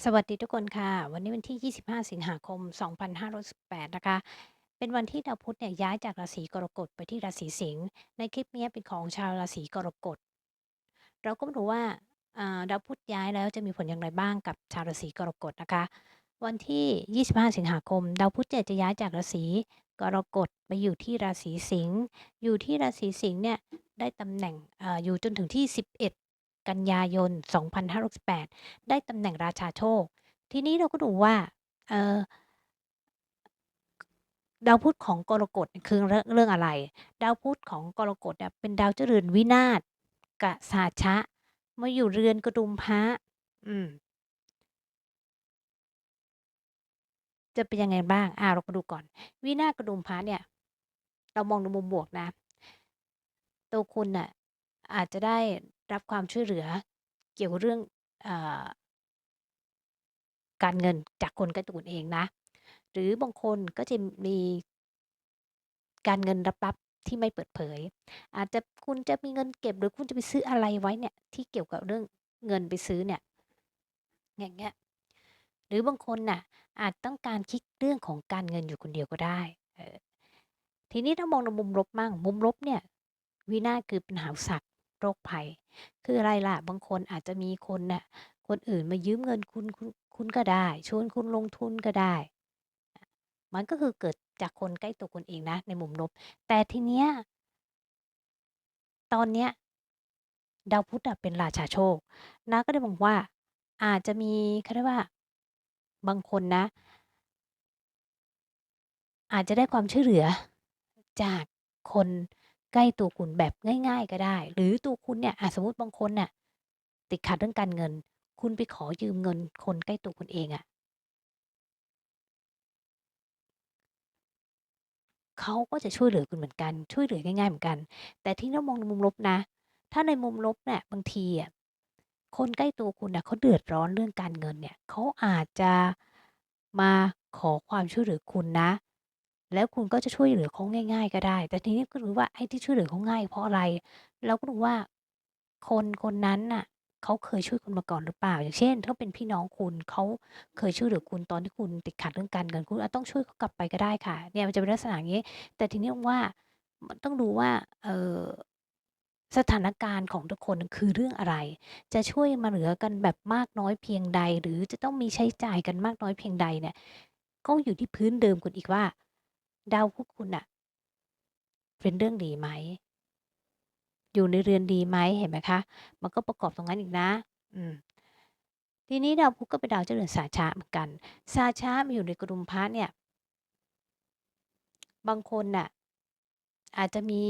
สวัสดีทุกคนค่ะ วันนี้วันที่ 25 สิงหาคม 2518 นะคะ เป็นวันที่ดาวพุธเนี่ยย้ายจากราศีกรกฎไปที่ราศีสิงห์ ในคลิปนี้เป็นของชาวราศีกรกฎ เราก็ไม่รู้ว่าอ่าดาวพุธย้ายแล้วจะมีผลอย่างไรบ้างกับชาวราศีกรกฎนะคะ วันที่ 25 สิงหาคม ดาวพุธเนี่ยจะย้ายจากราศีกรกฎไปอยู่ที่ราศีสิงห์ อยู่ที่ราศีสิงห์เนี่ยได้ตำแหน่งเอ่ออยู่จนถึงที่ 11 กันยายน 2568 ได้ตำแหน่งราชาโชค ทีนี้เราก็ดูว่าเออดาวพุธของกรกฎคือเรื่องอะไร ดาวพุธของกรกฎเนี่ยเป็นดาวเจริญวินาศกษาชะมาอยู่เรือนกระดุมพระอืม จะเป็นยังไงบ้างอาเรามาดูก่อน วินาศกระดุมพระเนี่ย เรามองในมุมบวกนะ ตัวคุณน่ะ อาจจะได้ รับความช่วยเหลือ เกี่ยวกับเรื่องอการเงินจากคนใกล้ตัวคุณเองนะ หรือบางคนก็จะมีการเงินลับๆที่ไม่เปิดเผย อาจจะคุณจะมีเงินเก็บหรือคุณจะไปซื้ออะไรไว้เนี่ยที่เกี่ยวกับเรื่องเงินไปซื้อเนี่ยอย่างเงี้ยหรือบางคนน่ะอาจต้องการคิดเรื่องของการเงินอยู่คนเดียวก็ได้ทีนี้ถ้ามองในมุมลบมั่งมุมลบเนี่ยวินาศคือปัญหาอุปสรรค โรคภัย คืออะไรล่ะ บางคนอาจจะมีคนน่ะ คนอื่นมายืมเงินคุณคุณคุณก็ได้ ชวนคุณลงทุนก็ได้ มันก็คือเกิดจากคนใกล้ตัวคุณเองนะ ในมุมลบ แต่ทีเนี้ย ตอนเนี้ย ดาวพุธอะเป็นราชาโชคน้าก็เลยมองว่า อาจจะมีเขาเรียกว่า บางคนนะ อาจจะได้ความช่วยเหลือจากคน ใกล้ตัวคุณแบบง่าย ๆ ก็ได้ หรือตัวคุณเนี่ยอะสมมติบางคนน่ะติดขัดเรื่องการเงิน คุณไปขอยืมเงินคนใกล้ตัวคุณเองอะเขาก็จะช่วยเหลือคุณเหมือนกัน ช่วยเหลือง่ายๆเหมือนกัน แต่ที่เรามองในมุมลบนะ ถ้าในมุมลบเนี่ยบางทีอะคนใกล้ตัวคุณน่ะเขาเดือดร้อนเรื่องการเงินเนี่ยเขาอาจจะมาขอความช่วยเหลือคุณนะ แล้วคุณก็จะช่วยเหลือเขาง่าย ๆ ก็ได้ แต่ทีนี้ก็ดูว่าไอ้ที่ช่วยเหลือเขาง่าย เพราะอะไร เราก็ดูว่าคนคนนั้นน่ะเขาเคยช่วยคุณมาก่อนหรือเปล่า อย่างเช่น ถ้าเป็นพี่น้องคุณเขาเคยช่วยเหลือคุณตอนที่คุณติดขัดเรื่องการเงินคุณอาจต้องช่วยเขากลับไปก็ได้ค่ะ เนี่ยมันจะเป็นลักษณะอย่างงี้ แต่ทีนี้ว่ามันต้องดูว่าเออสถานการณ์ของทุกคนคือเรื่องอะไร จะช่วยมาเหลือกันแบบมากน้อยเพียงใด หรือจะต้องมีใช้จ่ายกันมากน้อยเพียงใดเนี่ยก็อยู่ที่พื้นเดิมคุณอีกว่า ดาวพุธคุณน่ะเป็นเรื่องดีไหม อยู่ในเรือนดีไหมเห็นไหมคะ มันก็ประกอบตรงนั้นอีกนะ อืม ทีนี้ดาวพุธก็เป็นดาวเจ้าเรือนสาชะเหมือนกัน สาชะมาอยู่ในกรุมพระเนี่ย บางคนน่ะ อาจจะมี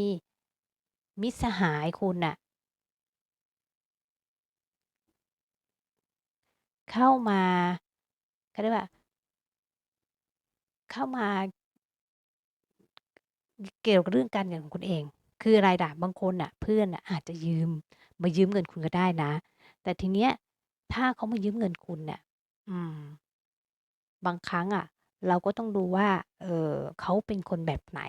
มิตรสหายคุณน่ะ เข้ามาเขาเรียกว่า เข้ามา เกี่ยวกับเรื่องการเงินของคุณเอง คืออะไรล่ะบางคนน่ะ เพื่อนน่ะอาจจะยืมมายืมเงินคุณก็ได้นะ แต่ทีเนี้ยถ้าเขามายืมเงินคุณน่ะอืม บางครั้งอะ เราก็ต้องดูว่า เออเขาเป็นคนแบบไหน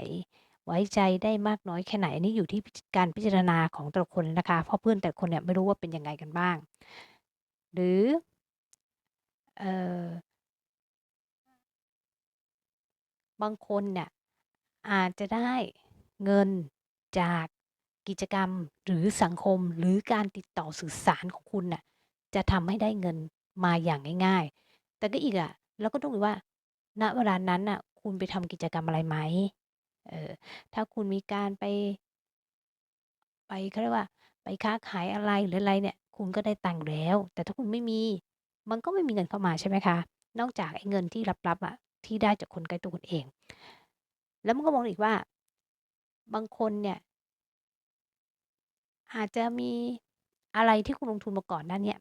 ไว้ใจได้มากน้อยแค่ไหนอันนี้อยู่ที่พิการพิจารณาของแต่ละคนนะคะ เพราะเพื่อนแต่ละคนเนี่ยไม่รู้ว่าเป็นยังไงกันบ้าง หรือ เออบางคนเนี่ย อาจจะได้เงินจากกิจกรรมหรือสังคมหรือการติดต่อสื่อสารของคุณน่ะ จะทำให้ได้เงินมาอย่างง่าย ๆ แต่ก็อีกอะเราก็ต้องดูว่า ณ เวลานั้นน่ะ คุณไปทำกิจกรรมอะไรไหม เออ ถ้าคุณมีการไป ไป เขาเรียกว่า ไปค้าขายอะไร หรืออะไรเนี่ย คุณก็ได้ตังค์แล้ว แต่ถ้าคุณไม่มี มันก็ไม่มีเงินเข้ามา ใช่ไหมคะ นอกจากไอ้เงินที่ลับ ๆ อะ ที่ได้จากคนใกล้ตัวคุณเอง แล้วมันก็มองอีกว่า บางคนเนี่ย อาจจะมีอะไรที่คุณลงทุนมาก่อนหน้าเนี้ย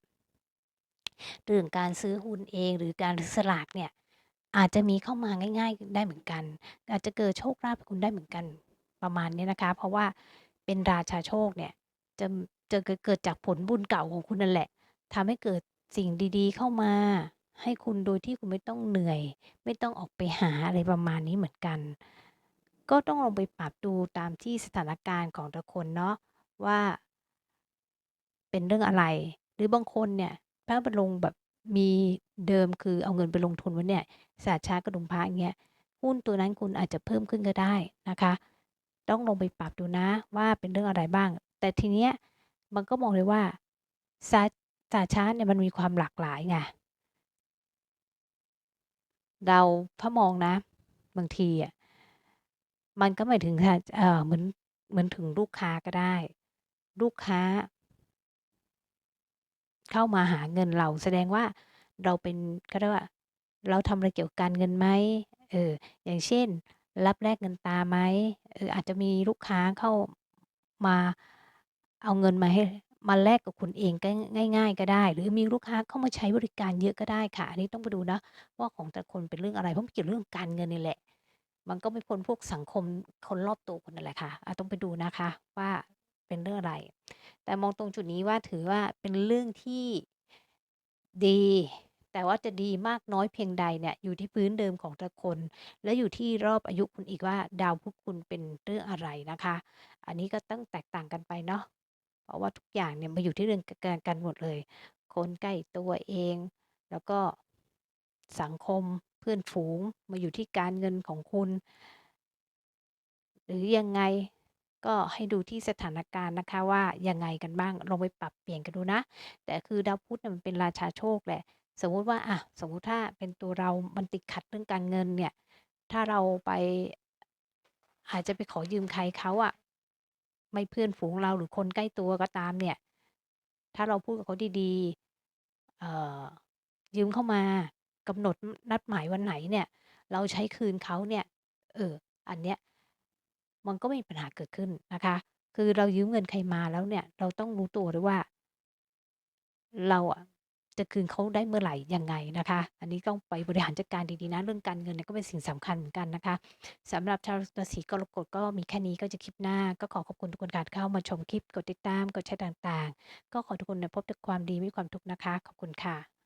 เรื่องการซื้อหุ้นเองหรือการซื้อสลากเนี่ย อาจจะมีเข้ามาง่าย ๆ ได้เหมือนกัน อาจจะเกิดโชคลาภคุณได้เหมือนกันประมาณนี้นะคะ เพราะว่าเป็นราชาโชคเนี่ย จะจะเกิดเกิดจากผลบุญเก่าของคุณนั่นแหละทำให้เกิดสิ่งดีๆ เข้ามา ให้คุณโดยที่คุณไม่ต้องเหนื่อย ไม่ต้องออกไปหาอะไรประมาณนี้เหมือนกัน ก็ต้องลองไปปรับดูตามที่สถานการณ์ของแต่ละคนเนาะว่า เป็นเรื่องอะไร หรือบางคนเนี่ยถ้าไปลงแบบมีเดิมคือเอาเงินไปลงทุนไว้เนี่ยศาช้ากระดุมพระอย่างเงี้ยหุ้นตัวนั้นคุณอาจจะเพิ่มขึ้นก็ได้นะคะ ต้องลงไปปรับดูนะว่าเป็นเรื่องอะไรบ้าง แต่ทีเนี้ยมันก็มองเลยว่าศาสาช้าเนี่ยมันมีความหลากหลายไงเราถ้ามองนะ บางทีอะ มันก็หมายถึงค่ะ เอ่อ เหมือน เหมือนถึงลูกค้าก็ได้ ลูกค้า เข้ามาหาเงินเรา แสดงว่าเราเป็น เขาเรียกว่า เราทำอะไรเกี่ยวกับการเงินไหม เออ อย่างเช่น รับแลกเงินตาไหม เออ อาจจะมีลูกค้าเข้ามา เอาเงินมาให้ มาแลกกับคุณเองก็ ง่าย ๆ ก็ได้ หรือมีลูกค้าเข้ามาใช้บริการเยอะก็ได้ค่ะ อันนี้ต้องไปดูนะว่า ของแต่ละคนเป็นเรื่องอะไร เพราะมันเกี่ยวเรื่องการเงินนี่แหละ มันก็ไม่พ้นพวกสังคมคนรอบตัวคุณนั่นแหละค่ะอาต้องไปดูนะคะว่าเป็นเรื่องอะไร แต่มองตรงจุดนี้ว่าถือว่าเป็นเรื่องที่ดี แต่ว่าจะดีมากน้อยเพียงใดเนี่ยอยู่ที่พื้นเดิมของแต่ละคน และอยู่ที่รอบอายุคุณอีกว่าดาวพุธคุณเป็นเรื่องอะไรนะคะ อันนี้ก็ต้องแตกต่างกันไปเนาะเพราะว่าทุกอย่างเนี่ยมาอยู่ที่เรื่องการกันหมดเลย คนใกล้ตัวเอง แล้วก็สังคม เพื่อนฝูงมาอยู่ที่การเงินของคุณ หรือยังไงก็ให้ดูที่สถานการณ์นะคะว่ายังไงกันบ้างลองไปปรับเปลี่ยนกันดูนะ แต่คือดาวพุธเนี่ยมันเป็นราชาโชคแหละ สมมุติว่าอะสมมุติถ้าเป็นตัวเรา มันติดขัดเรื่องการเงินเนี่ย ถ้าเราไปอาจจะไปขอยืมใครเขาอะไม่เพื่อนฝูงเราหรือคนใกล้ตัวก็ตามเนี่ย ถ้าเราพูดกับเขาดีๆเอ่อยืมเข้ามา กำหนดนัดหมายวันไหนเนี่ย เราใช้คืนเขาเนี่ย เออ อันเนี้ยมันก็ไม่มีปัญหาเกิดขึ้นนะคะ คือเรายืมเงินใครมาแล้วเนี่ย เราต้องรู้ตัวด้วยว่า เราอะจะคืนเขาได้เมื่อไหร่ยังไงนะคะ อันนี้ต้องไปบริหารจัดการดีๆนะ เรื่องการเงินเนี่ยก็เป็นสิ่งสำคัญเหมือนกันนะคะสำหรับชาวราศีกรกฎก็มีแค่นี้ก็จะคลิปหน้า ก็ขอขอบคุณทุกคนค่ะที่เข้ามาชมคลิป กดติดตาม กดแชร์ต่างๆ ก็ขอทุกคนพบแต่ความดีม่มีความทุกข์นะคะ ขอบคุณค่ะ